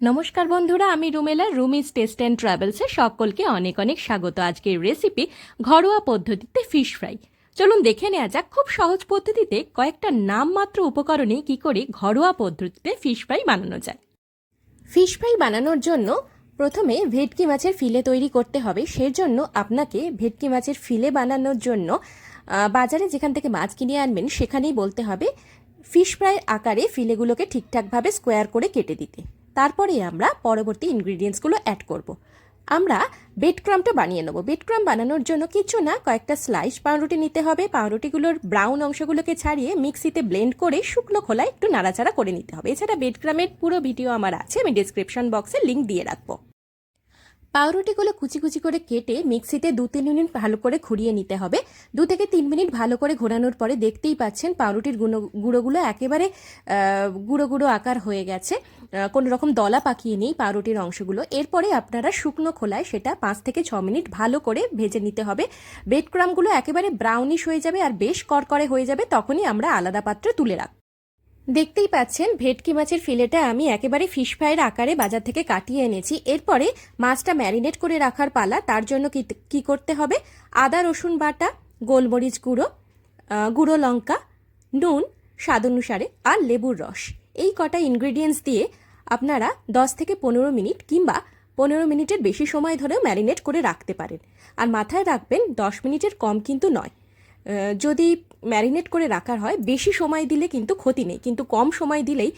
নমস্কার বন্ধুরা, আমি রুমেলা, রুমিজ টেস্ট অ্যান্ড ট্রাভেলসে সকলকে অনেক অনেক স্বাগত। আজকের রেসিপি ঘরোয়া পদ্ধতিতে ফিশ ফ্রাই চলুন দেখে নেওয়া যাক খুব সহজ পদ্ধতিতে কয়েকটা নামমাত্র উপকরণে কি করে ঘরোয়া পদ্ধতিতে ফিশ ফ্রাই বানানো যায়। ফিশ ফ্রাই বানানোর জন্য প্রথমে ভেটকি মাছের ফিলে তৈরি করতে হবে। সেই জন্য আপনাকে ভেটকি মাছের ফিলে বানানোর জন্য বাজারে যেখান থেকে মাছ কিনে আনবেন সেখানেই বলতে হবে ফিশ ফ্রাই আকারে ফিলেগুলোকে ঠিকঠাকভাবে স্কোয়ার করে কেটে দিতে। তারপরে আমরা পরবর্তী ইনগ্রিডিয়েন্টসগুলো অ্যাড করব। আমরা বেড ক্রামটা বানিয়ে নেব। বেড ক্রাম বানানোর জন্য কিছু না, কয়েকটা স্লাইস পাউরুটি নিতে হবে। পাউরুটিগুলোর ব্রাউন অংশগুলোকে ছাড়িয়ে মিক্সিতে ব্লেন্ড করে শুকনো খোলায় একটু নাড়াচাড়া করে নিতে হবে। এছাড়া বেড ক্রামের পুরো ভিডিও আমার আছে, আমি ডিসক্রিপশন বক্সে লিঙ্ক দিয়ে রাখব। পাউরুটিগুলো কুচি কুচি করে কেটে মিক্সিতে দু তিন মিনিট ভালো করে ঘুরিয়ে নিতে হবে। দু থেকে তিন মিনিট ভালো করে ঘোরানোর পরে দেখতেই পাচ্ছেন পাউরুটির গুঁড়ো গুঁড়োগুলো একেবারে গুঁড়ো গুঁড়ো আকার হয়ে গেছে। কোনো রকম দলা পাকিয়ে নেই পাউরুটির অংশগুলো। এরপরে আপনারা শুকনো খোলায় সেটা পাঁচ থেকে ছ মিনিট ভালো করে ভেজে নিতে হবে। বেড ক্রামগুলো একেবারে ব্রাউনিশ হয়ে যাবে আর বেশ করকরে হয়ে যাবে, তখনই আমরা আলাদা পাত্রে তুলে রাখব। দেখতেই পাচ্ছেন, ভেটকি মাছের ফিলেটা আমি একেবারে ফিশ ফ্রাইয়ের আকারে বাজার থেকে কাটিয়ে এনেছি। এরপরে মাছটা ম্যারিনেট করে রাখার পালা, তার জন্য কি করতে হবে? আদা, রসুন বাটা, গোলমরিচ গুঁড়ো গুঁড়ো লঙ্কা, নুন, স্বাদ অনুসারে, আর লেবুর রস। এই কটা ইনগ্রিডিয়েন্টস দিয়ে আপনারা দশ থেকে পনেরো মিনিট কিংবা পনেরো মিনিটের বেশি সময় ধরেও ম্যারিনেট করে রাখতে পারেন। আর মাথায় রাখবেন, দশ মিনিটের কম কিন্তু নয়। যদি ম্যারিনেট করে রাখার হয়, বেশি সময় দিলে কিন্তু ক্ষতি নেই। কিন্তু কম সময় দিলেই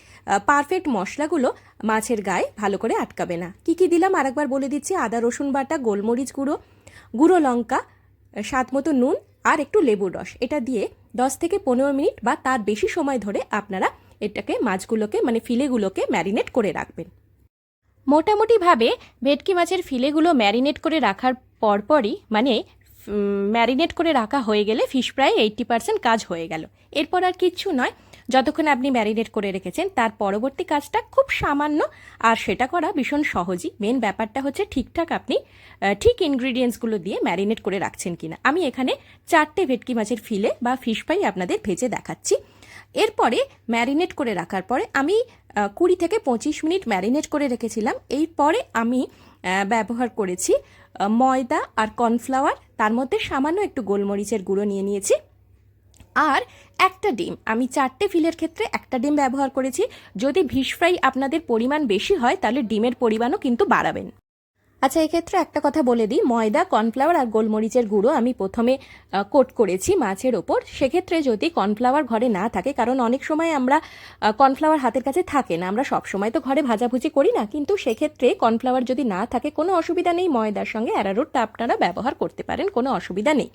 পারফেক্ট মশলাগুলো মাছের গায়ে ভালো করে আটকাবে না। কি কি দিলাম? আরেকবার বলে দিচ্ছি, আদা, রসুন বাটা, গোলমরিচ গুঁড়ো গুঁড়ো লঙ্কা স্বাদ মতো নুন আর একটু লেবুর রস। এটা দিয়ে দশ থেকে পনেরো মিনিট বা তার বেশি সময় ধরে আপনারা এটাকে মাছগুলোকে মানে ফিলেগুলোকে ম্যারিনেট করে রাখবেন। মোটামুটিভাবে ভেটকি মাছের ফিলেগুলো ম্যারিনেট করে রাখার পরপরই মানে ম্যারিনেট করে রাখা হয়ে গেলে ফিশ ফ্রাই এইটটি পার্সেন্ট কাজ হয়ে গেল। এরপর আর কিচ্ছু নয়, যতক্ষণ আপনি ম্যারিনেট করে রেখেছেন, তার পরবর্তী কাজটা খুব সামান্য, আর সেটা করা ভীষণ সহজই। মেন ব্যাপারটা হচ্ছে ঠিকঠাক আপনি ঠিক ইনগ্রিডিয়েন্টসগুলো দিয়ে ম্যারিনেট করে রাখছেন কিনা। আমি এখানে চারটে ভেটকি মাছের ফিলে বা ফিশ ফ্রাই আপনাদের ভেজে দেখাচ্ছি। এরপরে ম্যারিনেট করে রাখার পরে আমি কুড়ি থেকে পঁচিশ মিনিট ম্যারিনেট করে রেখেছিলাম। এরপরে আমি ব্যবহার করেছি ময়দা আর কর্নফ্লাওয়ার। তার মধ্যে সামান্য একটু গোলমরিচের গুঁড়ো নিয়ে নিয়েছি। আর একটা ডিম। আমি চারটে ফিলের ক্ষেত্রে একটা ডিম ব্যবহার করেছি। যদি ফিশ ফ্রাই আপনাদের পরিমাণ বেশি হয়, তাহলে ডিমের পরিমাণও কিন্তু বাড়াবেন। আচ্ছা এক্ষেত্রে একটা কথা বলে দিই। ময়দা, কর্নফ্লাওয়ার আর গোলমরিচের গুঁড়ো আমি প্রথমে কোট করেছি মাছের ওপর। সেক্ষেত্রে যদি কর্নফ্লাওয়ার ঘরে না থাকে, কারণ অনেক সময় আমরা কর্নফ্লাওয়ার হাতের কাছে থাকে না, আমরা সব সময় তো ঘরে ভাজাভুজি করি না, কিন্তু সেক্ষেত্রে কর্নফ্লাওয়ার যদি না থাকে, কোনো অসুবিধা নেই। ময়দার সঙ্গে অ্যারারুটটা আপনারা ব্যবহার করতে পারেন, কোনো অসুবিধা নেই।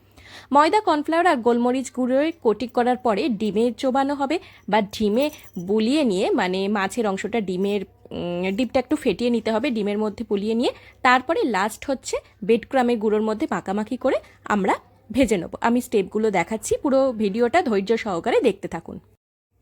ময়দা, কর্নফ্লাওয়ার আর গোলমরিচ গুঁড়োয় কোটিং করার পরে ডিমে চোবানো হবে বা ডিমে বুলিয়ে নিয়ে মানে মাছের অংশটা ডিমের ডিপটা একটু ফেটিয়ে নিতে হবে, ডিমের মধ্যে পুলিয়ে নিয়ে। তারপরে লাস্ট হচ্ছে বেড ক্রামের গুঁড়োর মধ্যে মাখামাখি করে আমরা ভেজে নেব। আমি স্টেপগুলো দেখাচ্ছি, পুরো ভিডিওটা ধৈর্য সহকারে দেখতে থাকুন।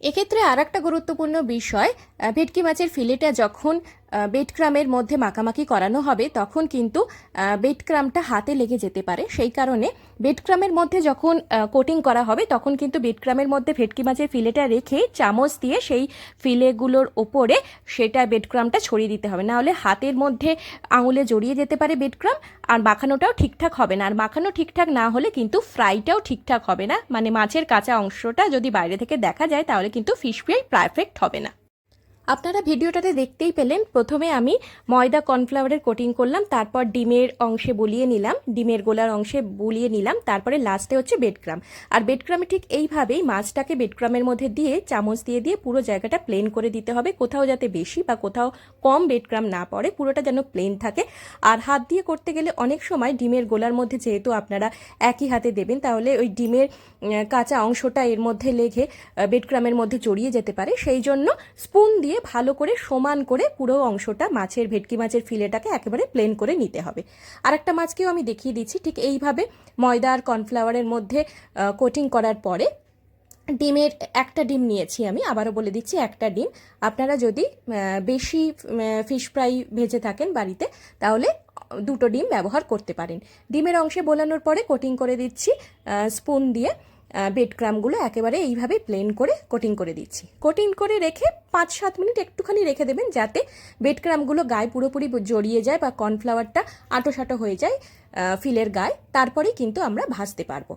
এক্ষেত্রে আর একটা গুরুত্বপূর্ণ বিষয় ভেটকি মাছের ফিলেটা যখন আহ, বেড ক্রামের মধ্যে মাখামাখি করানো হবে তখন কিন্তু আহ, বেড ক্রামটা হাতে লেগে যেতে পারে। সেই কারণে বেড ক্রামের মধ্যে যখন কোটিং করা হবে তখন কিন্তু বেড ক্রামের মধ্যে ভেটকি মাছের ফিলেটা রেখে চামচ দিয়ে সেই ফিলেগুলোর ওপরে সেটা বেড ক্রামটা ছড়িয়ে দিতে হবে। নাহলে হাতের মধ্যে আঙুলে জড়িয়ে যেতে পারে বেড ক্রাম আর মাখানোটাও ঠিকঠাক হবে না। আর মাখানো ঠিকঠাক না হলে কিন্তু ফ্রাইটাও ঠিকঠাক হবে না। মানে মাছের কাঁচা অংশটা যদি বাইরে থেকে দেখা যায় তাহলে কিন্তু ফিশ ফ্রাই পারফেক্ট হবে না। আপনারা ভিডিওটাতে দেখতেই পেলেন, প্রথমে আমি ময়দা কর্নফ্লাওয়ারের কোটিং করলাম, তারপর ডিমের অংশে বুলিয়ে নিলাম, ডিমের গোলার অংশে বুলিয়ে নিলাম, তারপরে লাস্টে হচ্ছে বেডক্রাম আর বেডক্রামে ঠিক এইভাবেই মাছটাকে বেডক্রামের মধ্যে দিয়ে চামচ দিয়ে দিয়ে পুরো জায়গাটা প্লেন করে দিতে হবে, কোথাও যাতে বেশি বা কোথাও কম বেডক্রাম না পড়ে, পুরোটা যেন প্লেন থাকে। আর হাত দিয়ে করতে গেলে অনেক সময় ডিমের গোলার মধ্যে যেহেতু আপনারা একই হাতে দেবেন, তাহলে ওই ডিমের কাঁচা অংশটা এর মধ্যে লেগে বেডক্রামের মধ্যে জড়িয়ে যেতে পারে, সেই জন্য স্পুন দিয়ে ভালো করে সমান করে পুরো অংশটা মাছের ভেটকি মাছের ফিলেটাকে একেবারে প্লেন করে নিতে হবে। আর একটা মাছকেও আমি দেখিয়ে দিচ্ছি, ঠিক এইভাবে ময়দা আর কর্নফ্লাওয়ারের মধ্যে কোটিং করার পরে ডিমের একটা ডিম নিয়েছি আমি, আবারও বলে দিচ্ছি একটা ডিম। আপনারা যদি বেশি ফিশ ফ্রাই ভেজে থাকেন বাড়িতে, তাহলে দুটো ডিম ব্যবহার করতে পারেন। ডিমের অংশে বোলানোর পরে কোটিং করে দিচ্ছি স্পুন দিয়ে। বেড ক্রামগুলো একেবারে এইভাবে প্লেন করে কোটিং করে দিচ্ছি। কোটিং করে রেখে পাঁচ সাত মিনিট একটুখানি রেখে দেবেন যাতে বেড ক্রামগুলো গায়ে পুরোপুরি জড়িয়ে যায় বা কর্নফ্লাওয়ারটা আঁটো হয়ে যায় ফিলের গায়ে। তারপরেই কিন্তু আমরা ভাজতে পারব।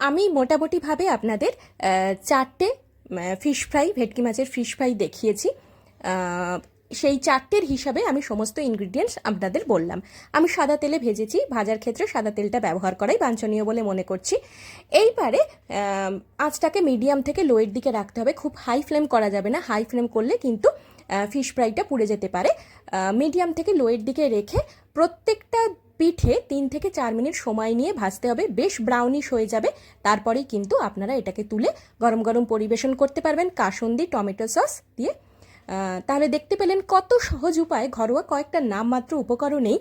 আমি মোটামুটিভাবে আপনাদের চারটে ফিশ ফ্রাই ভেটকি মাছের ফিশ ফ্রাই দেখিয়েছি। সেই চারটের হিসাবে আমি সমস্ত ইনগ্রিডিয়েন্টস আপনাদের বললাম। আমি সাদা তেলে ভেজেছি, ভাজার ক্ষেত্রে সাদা তেলটা ব্যবহার করাই বাঞ্ছনীয় বলে মনে করছি। এইবারে আঁচটাকে মিডিয়াম থেকে লোয়ের দিকে রাখতে হবে। খুব হাই ফ্লেম করা যাবে না। হাই ফ্লেম করলে কিন্তু ফিশ ফ্রাইটা পুড়ে যেতে পারে। মিডিয়াম থেকে লোয়ের দিকে রেখে প্রত্যেকটা পিঠে তিন থেকে চার মিনিট সময় নিয়ে ভাজতে হবে। বেশ ব্রাউনিশ হয়ে যাবে। তারপরেই কিন্তু আপনারা এটাকে তুলে গরম গরম পরিবেশন করতে পারবেন। কাসুন্দি, টমেটো সস দিয়ে তাহলে দেখতে পেলেন কত সহজ উপায় ঘরোয়া কয়েকটা নামমাত্র উপকরণেই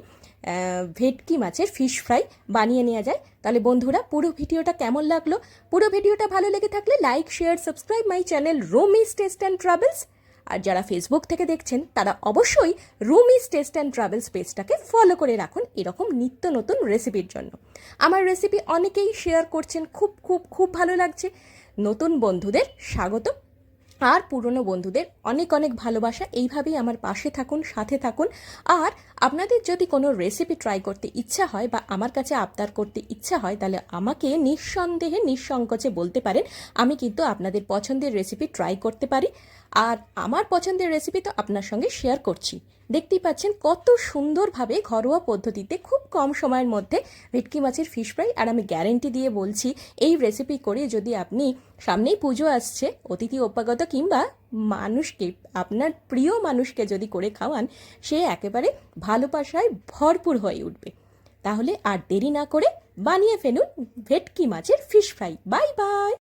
ভেটকি মাছের ফিশ ফ্রাই বানিয়ে নেওয়া যায়। তাহলে বন্ধুরা, পুরো ভিডিওটা কেমন লাগল? পুরো ভিডিওটা ভালো লেগে থাকলে like share subscribe my channel Romi's taste and travels আর যারা ফেসবুক থেকে দেখছেন, তারা অবশ্যই রুমিস টেস্ট অ্যান্ড ট্রাভেলস পেজটাকে ফলো করে রাখুন এরকম নিত্য নতুন রেসিপির জন্য। আমার রেসিপি অনেকেই শেয়ার করছেন, খুব খুব খুব ভালো লাগছে। নতুন বন্ধুদের স্বাগত আর পুরনো বন্ধুদের অনেক অনেক ভালোবাসা এইভাবেই আমার পাশে থাকুন, সাথে থাকুন। আর আপনাদের যদি কোনো রেসিপি ট্রাই করতে ইচ্ছা হয় বা আমার কাছে আবদার করতে ইচ্ছা হয়, তাহলে আমাকে নিঃসন্দেহে নিঃসংকোচে বলতে পারেন। আমি কিন্তু আপনাদের পছন্দের রেসিপি ট্রাই করতে পারি। আর আমার পছন্দের রেসিপি তো আপনার সঙ্গে শেয়ার করছি। দেখতেই পাচ্ছেন কত সুন্দরভাবে ঘরোয়া পদ্ধতিতে খুব কম সময়ের মধ্যে ভেটকি মাছের ফিশ ফ্রাই আর আমি গ্যারেন্টি দিয়ে বলছি, এই রেসিপি করে যদি আপনি সামনেই পুজো আসছে, অতিথি অপাগত কিংবা মানুষকে, আপনার প্রিয় মানুষকে যদি করে খাওয়ান, সে একেবারে ভালোবাসায় ভরপুর হয়ে উঠবে। তাহলে আর দেরি না করে বানিয়ে ফেলুন ভেটকি মাছের ফিশ ফ্রাই বাই বাই!